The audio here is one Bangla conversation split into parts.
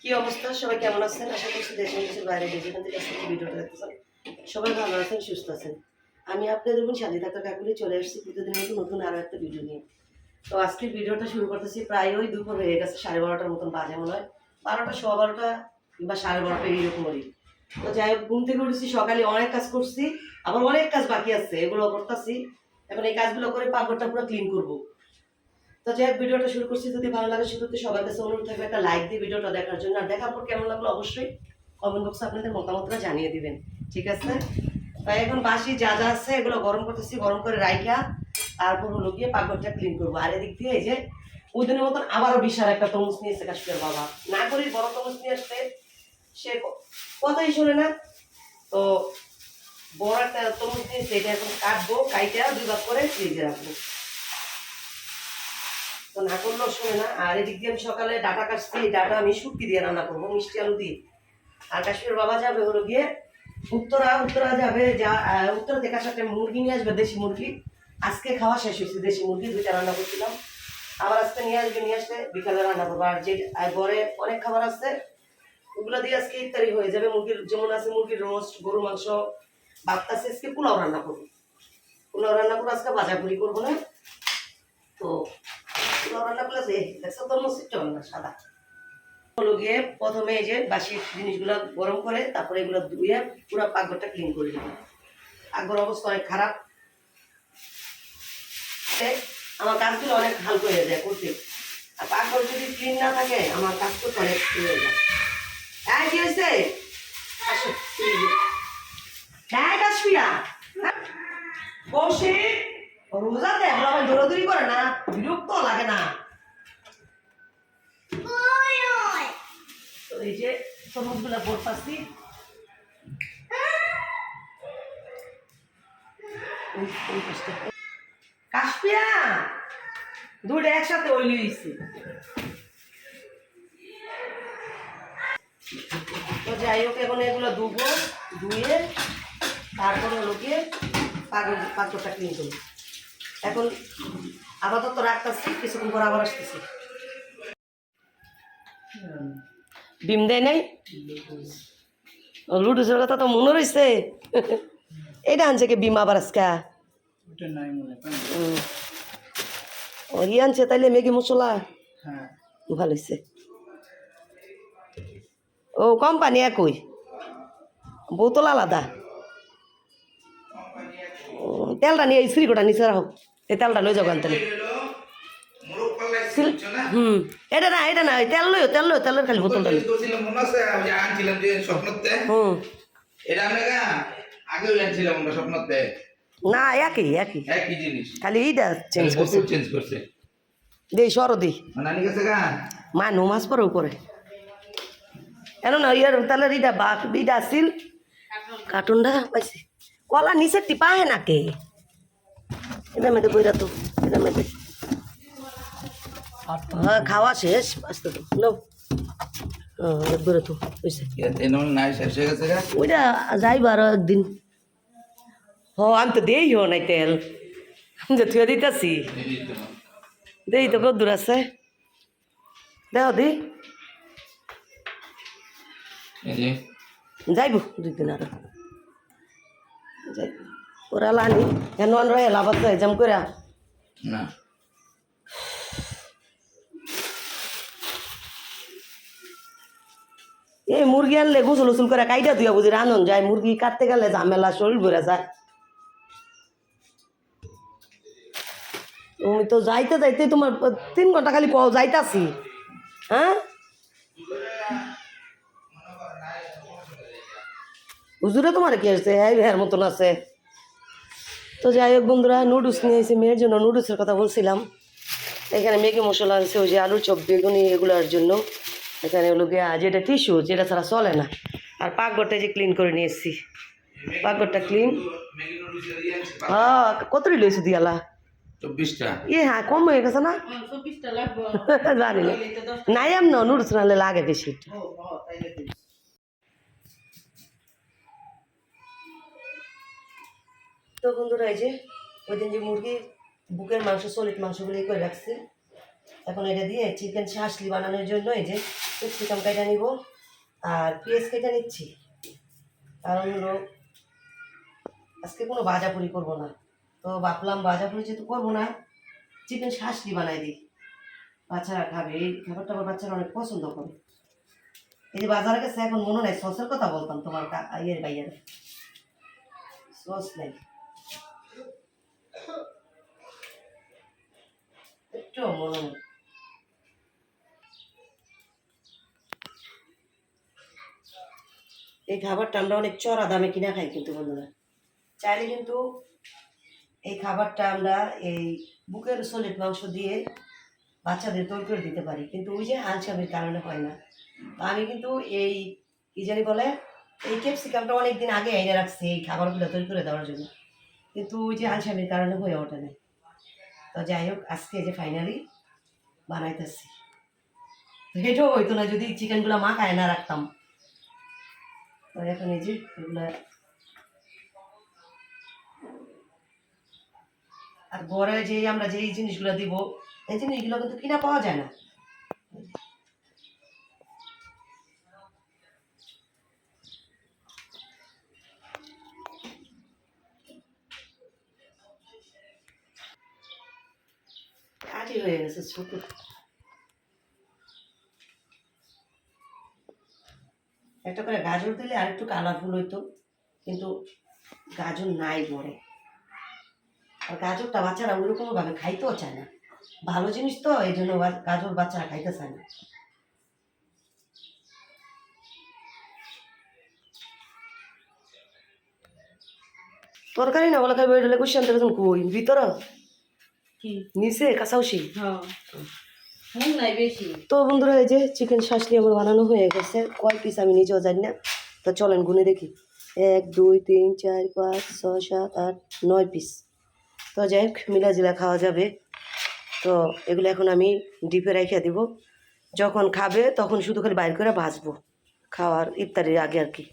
কি অবস্থা? সবাই কেমন আশা করছি দেশ দেশের বাইরে ভিডিওটা সবাই ভালো আছেন, সুস্থ আছেন। আমি আপনাদের বোন ডাক্তার কাকুলি চলে আসছি প্রতিদিনের মতো নতুন আরও একটা ভিডিও নিয়ে। তো আজকে ভিডিওটা শুরু করতেছি প্রায় ওই দুপুর হয়ে গেছে, সাড়ে বারোটার মতন বাজে মনে হয়। বারোটা, সোয়া বারোটা কিংবা সাড়ে বারোটা এইরকমই তো যাই হোক, ঘুম থেকে উঠেছি, সকালে অনেক কাজ করছি, আবার অনেক কাজ বাকি আছে, এগুলো করতেছি। এখন এই কাজগুলো করে পাকড়টা পুরো ক্লিন করব। তো যাই হোক, ভিডিওটা শুরু করছি। যদি ভালো লাগে, শুরুতে সবার কাছে অনুরোধ থাকবে একটা লাইক দিয়ে ভিডিওটা দেখার জন্য। আর দেখার পর কেমন লাগল অবশ্যই কমেন্ট বক্সে আপনাদের মতামতটা জানিয়ে দিবেন। ঠিক আছে? তাই এখন বাসি যা যা আছে, এগুলো গরম করতেছি, গরম করে রাইখা, তারপর হলো গিয়ে পাকঘরটা ক্লিন করব। আর এদিক দিয়ে এই যে ওই দিনের মতন আবারও বিশাল একটা তরমুজ নিয়ে এসে কাশ্মীর বাবা। না করি বড় তরমুজ নিয়ে আসতে, সে কথাই শোনে না। তো বড় একটা তরমুজ নিয়ে এটা এখন কাটবো, কাইটা দুই করে ফ্রিজে রাখব। তো না করলেও শোনে না। আর এদিক দিয়ে আমি সকালে ডাটা কাটছি এই ডাটা আমি শুটকি দিয়ে রান্না করব, মিষ্টি আলু দিয়ে। আর কাশ্মীর বাবা যাবে হলো গিয়ে উত্তরা উত্তরা যাবে, যা উত্তরা থেকে সাথে মুরগি নিয়ে আসবে, দেশি মুরগি। আজকে খাওয়া শেষ হয়েছে, দেশি মুরগি দুইটা রান্না করছিলাম। আবার আজকে নিয়ে আসবে, নিয়ে আসলে বিকালে রান্না করব। আর যে ঘরে অনেক খাবার আছে, ওগুলো দিয়ে আজকে ইত্যাদি হয়ে যাবে। মুরগির যেমন আছে মুরগির রোস্ট গরু মাংস বাপ্তাছে আজকে পোলাও রান্না করব। পোলাও রান্না করব আজকে ভাজাপুরি করব না। তো তোর চল না, সাদা। হলো গিয়ে প্রথমে যে বাসি জিনিসগুলো গরম করে, তারপরে এগুলো ধুয়ে পুরো পাকঘরটা ক্লিন করে নেব পাকঘর অবস্থা অনেক খারাপ। আমার কাজগুলো অনেক হালকা হয়ে যায় করতে। আর পাকঘর যদি ক্লিন না থাকে, আমার কাজ করতে অনেক হয়ে যায়। হ্যাঁ কি হয়েছে আসো হ্যাঁ কাশ্মীরা কৌশিক রোজাতে আমরা আমার দৌড়াদৌড়ি করে না বিরক্ত লাগে না তো এই যে তরমুজগুলো বোট পাচ্ছি। কাশপিয়া দুটো একসাথে ওই লিয়েছি তো যাই হোক, এখন এগুলো ধুবো, ধুয়ে তারপরে গিয়ে পাগল পাত্রটা ক্লিন করব এখন আপাতত রাখতেছি, কিছুক্ষণ পর আবার আসতেছি। বিম দেয় নাই? ও লুডুসের কথা তো মনে রয়েছে এটা আনছে কি বিম আবার আজকে। ও ই আনছে তাইলে ম্যাগি মশলা? হ্যাঁ। ভালো হয়েছে ও কোম্পানি একই? বোতল আলাদা? তেলটা নিয়ে এই শ্রীকোটা নিচে রাখো। এই তেলটা লই যাব আনতে হুম। এটা না এটা না তেল লইও তেল লইও তেলের খালি বোতলটা। মনে হুম। এটা আমরা গা আগেও আনছিলাম আমরা স্বপ্নতে না একই একই। একই জিনিস খালি এইটা চেঞ্জ করছে। চেঞ্জ করছে। দেই সর দি নানি কাছে গা। মা নো মাস পরেও করে কেন না ইয়ার তাহলে ইটা বাক ইটা আসিল কার্টুনটা পাইছি। কলা নিচে টিপা হে নাকে? এটা মেয়েতে বইরা তো এটা মেয়েতে হ্যাঁ খাওয়া শেষ। আসতে তো নো বইরা তো গেছে ওইটা যাইব আরও একদিন। হ আমি তো দেই হো নাই তেল। আমি যে থুয়ে দিতেছি। দেই তো কত দূর আছে? দেও দি যাইব দুই দিন আরও। যাই ওরা লানি। হেন রয়ে লাভ এজাম করে না। এই মুরগি আনলে গোসল উসুল করে কাইটা তুই বুঝি রান্ধন যায় মুরগি কাটতে গেলে ঝামেলা শরীর ভরে যায়। তুমি তো যাইতে যাইতে তোমার তিন ঘণ্টা খালি পাও যাইতাছি হ্যাঁ? হুজুরে তোমার কি আছে হ্যাঁ হ্যাঁ মতন আছে। তো যাই হোক বন্ধুরা নুডলস নিয়ে এসে মেয়ের জন্য নুডলসের কথা বলছিলাম। এখানে ম্যাগি মশলা আছে ওই যে আলু চপ, বেগুনি, এগুলোর জন্য। এখানে হলো গিয়ে যেটা টিস্যু যেটা ছাড়া চলে না। আর পাকঘরটা যে ক্লিন করে নিয়ে এসেছি। পাকঘরটা ক্লিন হ্যাঁ কতটি লইছো দিয়ালা? চব্বিশটা। ইয়ে হ্যাঁ কম হয়ে গেছে না? জানি না। নাই এমন নুডলস নাহলে লাগে বেশি। তো বন্ধুরা এই যে ওই দিন যে মুরগি বুকের মাংস সলিড মাংসগুলো এই করে রাখছি। এখন এটা দিয়ে চিকেন শাসলি বানানোর জন্য এই যে ক্যাপসিকাম কেটে নিব আর পেঁয়াজ কেটে নিচ্ছি। কারণ হলো আজকে কোনো ভাজাপুরি করব না। তো ভাবলাম ভাজাপুরি যেহেতু করব না, চিকেন শাসলি বানাই দিই। বাচ্চারা খাবে, এই খাবারটা আমার বাচ্চারা অনেক পছন্দ করে। এই যে বাজারে গেছে, এখন মনে নাই, সসের কথা বলতাম তোমার ইয়ের বাইয়ের সস নেই। একটু মনে নেই। এই খাবারটা আমরা অনেক চড়া দামে কিনা খাই কিন্তু বন্ধুরা। চাইলে কিন্তু এই খাবারটা আমরা এই বুকের সলিড মাংস দিয়ে বাচ্চাদের তৈরি করে দিতে পারি। কিন্তু ওই যে আনসামের কারণে হয় না। আমি কিন্তু এই, কি জানি বলে, এই ক্যাপসিকামটা অনেক দিন আগে এনে রাখছি এই খাবারগুলো তৈরি করে দেওয়ার জন্য। কিন্তু ওই যে আনসামের কারণে হয়ে ওঠে না। তো যাই হোক, আজকে যে ফাইনালি বানাইতেছি। এটাও হইতো না যদি চিকেনগুলো মাখায় না রাখতাম। তো এখন এই যে এগুলো। আর ঘরে যে আমরা যে জিনিসগুলো দিব, এই জিনিসগুলো কিন্তু কিনা পাওয়া যায় না। কাজই হয়ে গেছে, ছোট। একটা করে গাজর দিলে আর একটু কালারফুল হইতো কিন্তু গাজর নাই পরে আর গাজরটা বাচ্চারা ওইরকম ভাবে খাইতেও চায় না। ভালো জিনিস তো এই জন্য গাজর বাচ্চারা খাইতে চায় না। তরকারি না বলে খাইবে এটা তখন কই? ভিতর? নিচে কাঁচাউসি হ্যাঁ। তো বন্ধুরা, এই যে চিকেন শাসলি আমার বানানো হয়ে গেছে, কয় পিস আমি নিজেও জানি না। তো চলেন গুনে দেখি। এক, দুই, তিন, চার, পাঁচ, ছয়, সাত, আট, নয় পিস তো যাই হোক, মিলাজিলা খাওয়া যাবে। তো এগুলো এখন আমি ডিপে রেখে দিব। যখন খাবে, তখন শুধু খালি বাইর করে ভাজবো। খাওয়ার ইফতারির আগে আর কি।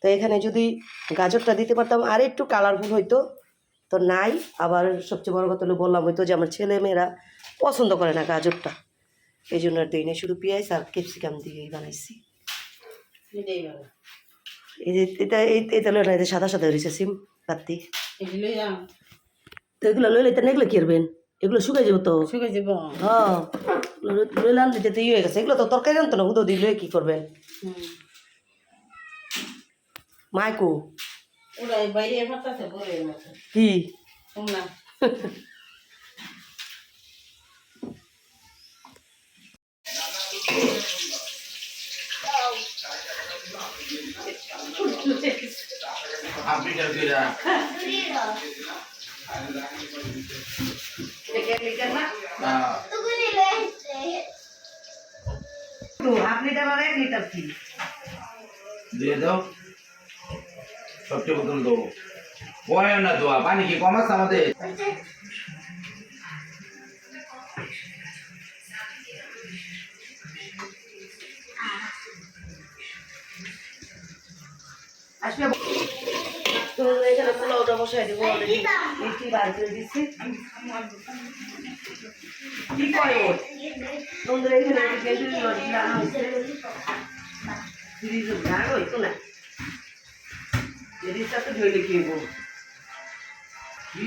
তো এখানে যদি গাজরটা দিতে পারতাম, আর একটু কালারফুল হইতো। তো নাই, আবার সবচেয়ে বড় কথা বললাম হয়তো যে আমার ছেলে মেয়েরা পছন্দ করে না গাজরটা। এই জন্য আর দিই না শুধু পেঁয়াজ আর ক্যাপসিকাম দিয়েই বানাইছি। এটা এই লই না এটা সাদা সাদা রয়েছে সিম যাম তো এগুলো লইলে এটা এগুলো কিরবেন এগুলো শুকাই যাব তো। শুকে যাব। হ্যাঁ লইলাম যেতে ইয়ে হয়ে গেছে। এগুলো তো তরকারি আনতো না উদো দিলে কি করবেন? মাইকো। কি শুনলা আপনি যা কইরা হ্যাঁ তো হাফ লিটার আর এক লিটার কি দিয়ে দাও সবচেয়ে দাও হয় না দোয়া পানি কি কম আমাদের আসবে। তো এখানে পোলাওটা বসাই দেবো অলরেডি মিষ্টি বার করে দিচ্ছি। কি করে ওর বন্ধুরা এখানে রস রান্না ফ্রিজ হইতো না ফ্রিজটা তো ধরে কি? কি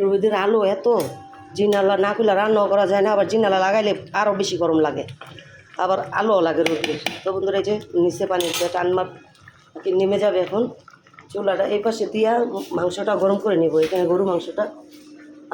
রবিদের আলো এত, জিনালা না খুলে রান্নাও করা যায় না, আবার জিনালা লাগাইলে আরও বেশি গরম লাগে। আবার আলো লাগে রোদের। তো বন্ধুরা, এই যে নিচে পানি টান মাপ কি নেমে যাবে এখন, চুলাটা এই পাশে দিয়া মাংসটা গরম করে নিব। এখানে গরু মাংসটা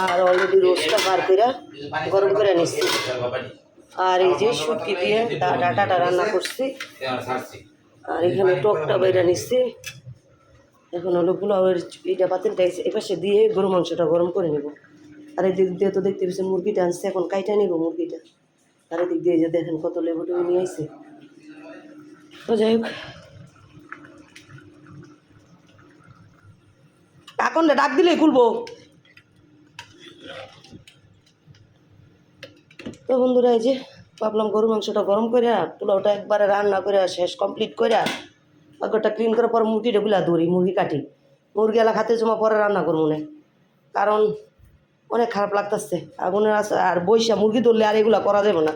আর অলরেডি রোস্টটা বার করে গরম করে নিচ্ছি। আর এই যে শুটকি দিয়ে ডাটাটা রান্না করছি। আর এখানে টকটা বাইরে নিচ্ছি। এখন হলো এইটা পাতিলটা এসে এপাশে দিয়ে গরু মাংসটা গরম করে নেব। আর এদিক দিয়ে তো দেখতে পেয়েছেন মুরগিটা আনছে, এখন কাইটা নিব মুরগিটা। আর এদিক দিয়ে যে দেখেন কত লেবু টেবু নিয়ে আইছে। তো যাই হোক। এখন ডাক দিলেই খুলবো। তো বন্ধুরা, এই যে ভাবলাম গরু মাংসটা গরম করে পোলাওটা একবারে রান্না করে শেষ কমপ্লিট করে পাকড়টা ক্লিন করার পর মুরগিটা গুলা ধরি, মুরগি কাটি। মুরগি এলা খাতে জমা পরে রান্না করব না। কারণ অনেক খারাপ লাগতেছে। আগুনের আছে, আর বৈশা মুরগি ধরলে আর এগুলা করা যাবে না।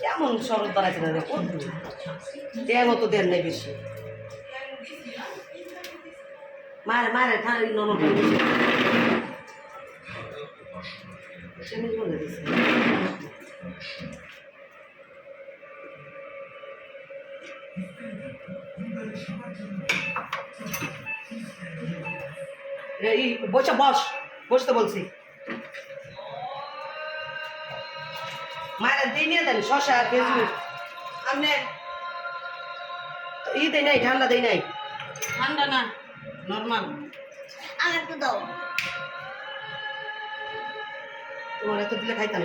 কেমন শরৎ বানাইছে না কত দেয় মতো দেন নেই বেশি। মারে মারে ঠান্ডা দিছে। এই বসে বস। বসতে বলছি। মায়ের দিয়ে নিয়ে দেন শশা খেজুর আপনি ই দেয় নাই ঠান্ডা দেয় নাই। ঠান্ডা না। নর্মাল। আর একটু দাও। তোমার এত দিলে খাইতাম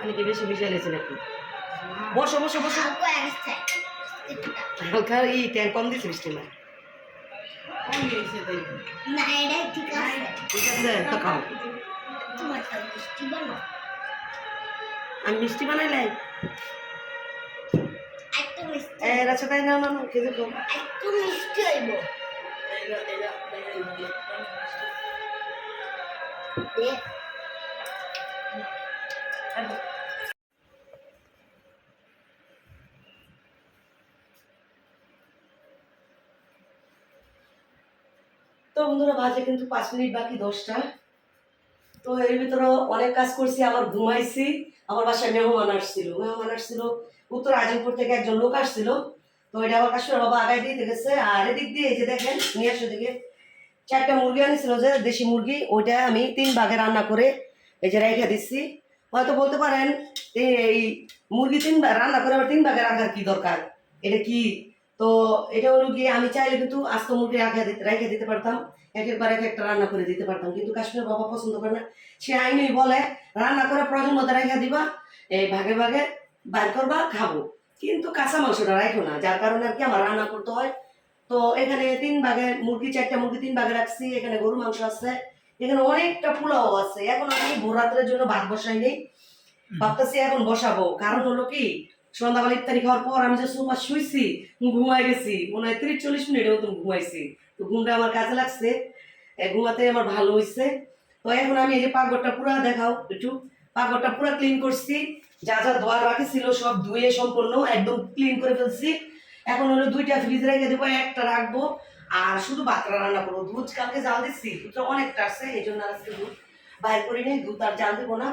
আমি কি বেশি মিশিয়ে লেছি নাকি? বসো বসো বসো। হালকা ই ট্যাং কম না না ঠিক আছে তো খাও মিষ্টি বানো আমি মিষ্টি বানাইলাই একটু মিষ্টি এর তাই না না না খেতে কম একটু মিষ্টি হইব দে তো বন্ধুরা, বাজে কিন্তু পাঁচ মিনিট বাকি, দশটা। তো এর ভিতরে অনেক কাজ করছি, আবার ঘুমাইছি। আমার বাসায় মেহমান আসছিল। মেহমান আসছিল, উত্তর আজিমপুর থেকে একজন লোক আসছিল। তো এটা আমার কাশ্মীর বাবা আগায় দিতে গেছে আর এদিক দিয়ে এই যে দেখেন, নিয়ে আসো দিকে চারটা মুরগি আনিছিল যে, দেশি মুরগি, ওইটা আমি তিন ভাগে রান্না করে এই যে রেখে দিচ্ছি হয়তো বলতে পারেন, এই মুরগি তিন রান্না করে আবার তিন ভাগে রাখার কি দরকার? এটা কি তো এটা হলো গিয়ে আমি চাইলে কিন্তু আস্ত মুরগি রাখা দিতে রেখে দিতে পারতাম। একের পর এক একটা রান্না করে দিতে পারতাম। কিন্তু কাশ্মীর বাবা পছন্দ করে না। সে আইনই বলে, রান্না করে প্রয়োজন মতো রেখে দিবা, এই ভাগে ভাগে বাইর করবা, খাব। কিন্তু কাঁচা মাংসটা রাখো না, যার কারণে আর কি আমার রান্না করতে হয়। তো এখানে তিন ভাগে, মুরগি, চারটা মুরগি তিন ভাগে রাখছি। এখানে গরু মাংস আছে। এখানে অনেকটা পোলাও আছে। এখন আমি ভোর রাত্রের জন্য ভাত বসাই নেই। ভাবতেছি এখন বসাবো। কারণ হলো কি সন্ধ্যাবেলা ইফতারি খাওয়ার পর আমি যে সোফা শুইছি ঘুমাই গেছি। মনে হয় তিরিশ চল্লিশ মিনিটের মতন ঘুমাইছি। তো ঘুমটা আমার কাজে লাগছে। ঘুমাতে আমার ভালো হয়েছে তো এখন আমি এই যে পাকঘরটা পুরো দেখাও একটু। পাকঘরটা পুরো ক্লিন করছি। যা যা ধোয়ার বাকি ছিল সব ধুয়ে সম্পূর্ণ একদম ক্লিন করে ফেলছি। এখন হলো দুইটা ফ্রিজ রেখে দেবো, একটা রাখব। আর শুধু বাতরা রান্না করব। দুধ কালকে জাল দিচ্ছি দুধটা অনেকটা আছে, এই জন্য আজকে দুধ বাইর করি নেই। দুধ আর জাল দেবো না।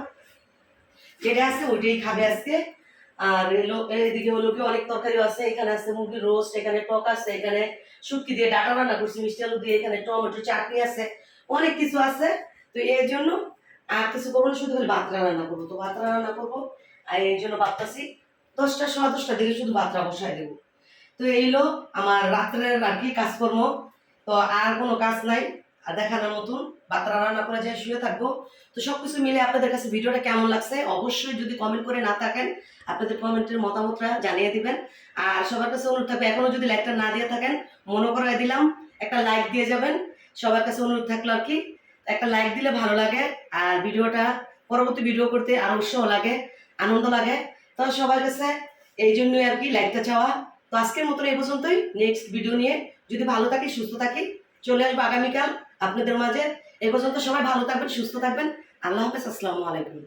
যেটা আছে ওইটাই খাবে আজকে। আর এলো, এদিকে হলো কি, অনেক তরকারিও আছে, এখানে আছে মুরগির রোস্ট, এখানে টক আছে, এখানে শুটকি দিয়ে ডাটা রান্না করছি, মিষ্টি আলু দিয়ে, এখানে টমেটো, চাটনি আছে, অনেক কিছু আছে। তো এর জন্য আর কিছু করব না, শুধু খালি বাতরা রান্না করব। তো বাতরা রান্না করব, আর এই জন্য ভাবতেছি দশটা সোয়া দশটা দিকে শুধু বাতরা বসাই দেবো। তো এইলো আমার রাত্রের আর কি কাজকর্ম। তো আর কোনো কাজ নাই, আর দেখানোর মতন। বাতরা রান্না করে যাই শুয়ে থাকব। তো সব কিছু মিলে আপনাদের কাছে ভিডিওটা কেমন লাগছে অবশ্যই যদি কমেন্ট করে না থাকেন, আপনাদের কমেন্টের মতামতটা জানিয়ে দিবেন। আর সবার কাছে অনুরোধ থাকবে, এখনও যদি লাইকটা না দিয়ে থাকেন, মনে করে দিলাম, একটা লাইক দিয়ে যাবেন। সবার কাছে অনুরোধ থাকল আর কি, একটা লাইক দিলে ভালো লাগে, আর ভিডিওটা পরবর্তী ভিডিও করতে আরও উৎসাহ লাগে, আনন্দ লাগে। তো সবার কাছে এই জন্যই আর কি লাইকটা চাওয়া। তো আজকের মতন এই পর্যন্তই নেক্সট ভিডিও নিয়ে যদি ভালো থাকি, সুস্থ থাকি, চলে আসব আগামীকাল আপনাদের মাঝে। এ পর্যন্ত সবাই ভালো থাকবেন সুস্থ থাকবেন। আল্লাহ হাফেজ আসসালামু আলাইকুম।